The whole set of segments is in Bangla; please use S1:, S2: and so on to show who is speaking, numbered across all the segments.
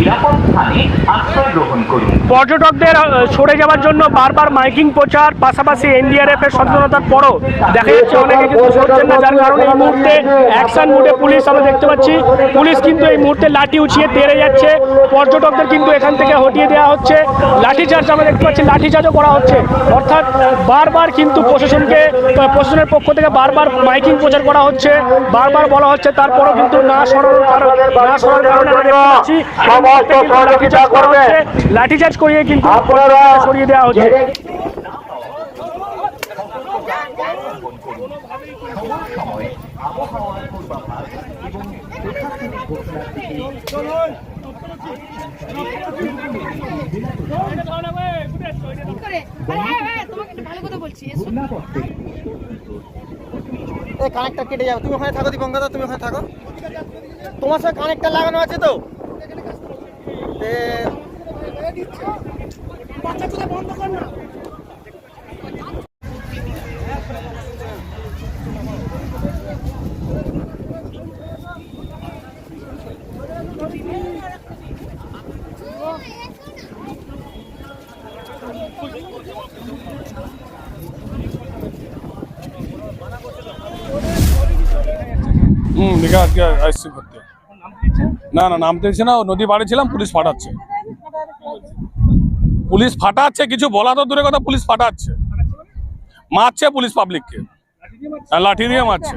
S1: tiramos a mí
S2: পর্যটকদের সরে যাওয়ার জন্য বারবার মাইকিং প্রচার পাশাপাশি এনডিআরএফ এর সচেতনতার পরও দেখা যাচ্ছে অনেকে কিন্তু সরছেন না। যার কারণে এই মুহূর্তে অ্যাকশন মুডে পুলিশ আমরা দেখতে পাচ্ছি। পুলিশ কিন্তু এই মুহূর্তে লাঠি উঠিয়ে তেড়ে যাচ্ছে। পর্যটকদের কিন্তু এখান থেকে হটিয়ে দেওয়া হচ্ছে। লাঠিচার্জ আমরা দেখতে পাচ্ছি লাঠি লাঠিচার্জও করা হচ্ছে। অর্থাৎ বারবার কিন্তু প্রশাসনকে প্রশাসনের পক্ষ থেকে বারবার মাইকিং প্রচার করা হচ্ছে। বারবার বলা হচ্ছে তারপরও কিন্তু না সরানোর কারণ না সরার কারণে করা হচ্ছে লাঠিচার্জ করিয়ে কিন্তু সরিয়ে দেওয়া হচ্ছে।
S3: কানেক্টর কেটে যাবে। তুমি ওখানে থাকো দীপঙ্কর তুমি ওখানে থাকো। তোমার সাথে কানেক্টর লাগানো আছে তো?
S4: হুম দীঘা আজকে আসছি না না নামতে দিচ্ছে না নদী পাড়ে ছিলাম পুলিশ ফাটাচ্ছে পুলিশ ফাটাচ্ছে কিছু বলা তো দূরে কথা পুলিশ ফাটাচ্ছে। মারছে পুলিশ পাবলিককে হ্যাঁ, লাঠি দিয়ে মারছে।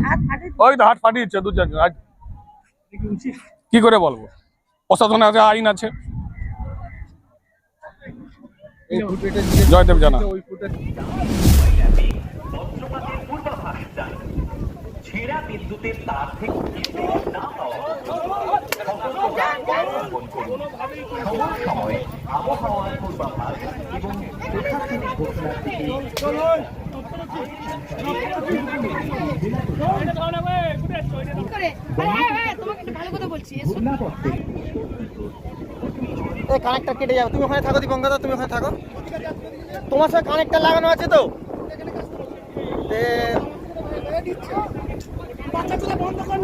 S4: ওই তো হাট ফাটিয়েছে দু চারজন। আজ কি করে বলব? প্রশাসনের আছে আইন আছে। জয়দেব জানা।
S1: ছেঁড়া বিদ্যুতের তার থেকে না করুন। সময় আবহাওয়ার পূর্বাভাস এবং প্রশাসনিক
S5: করে
S3: কানেক্টর কেটে যাবে তুমি ওখানে থাকো দীপঙ্কর তুমি ওখানে থাকো। তোমার সাথে কানেক্টর লাগানো আছে তো? এ,
S1: দেবেন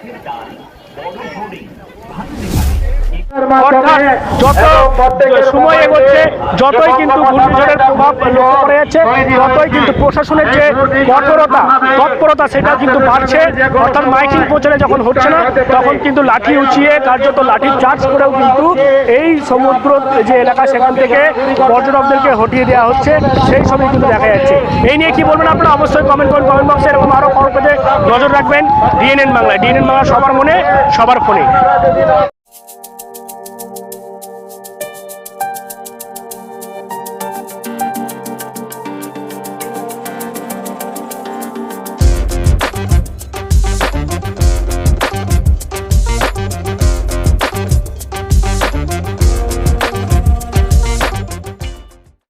S1: গাছের ডাল বড় হোর্ডিং ভাঙতে পারে
S2: অর্থাৎ যত সময় এগোচ্ছে যতই কিন্তু ঘূর্ণিঝড়ের প্রভাব লক্ষ্য করা যাচ্ছে ততই কিন্তু প্রশাসনের যে কঠোরতা তৎপরতা সেটা কিন্তু বাড়ছে। অর্থাৎ মাইকিং প্রচারে যখন হচ্ছে না তখন কিন্তু লাঠি উঁচিয়ে কার্যত লাঠি চার্জ করেও কিন্তু এই সমুদ্র যে এলাকা সেখান থেকে পর্যটকদেরকে হটিয়ে দেওয়া হচ্ছে সেই ছবি কিন্তু দেখা যাচ্ছে। এই নিয়ে কি বলবেন আপনারা? অবশ্যই কমেন্ট করুন কমেন্ট বক্সে এরকম আরও খবর নজর রাখবেন। ডিএনএন বাংলা ডিএনএন বাংলা সবার মনে সবার ফোনে।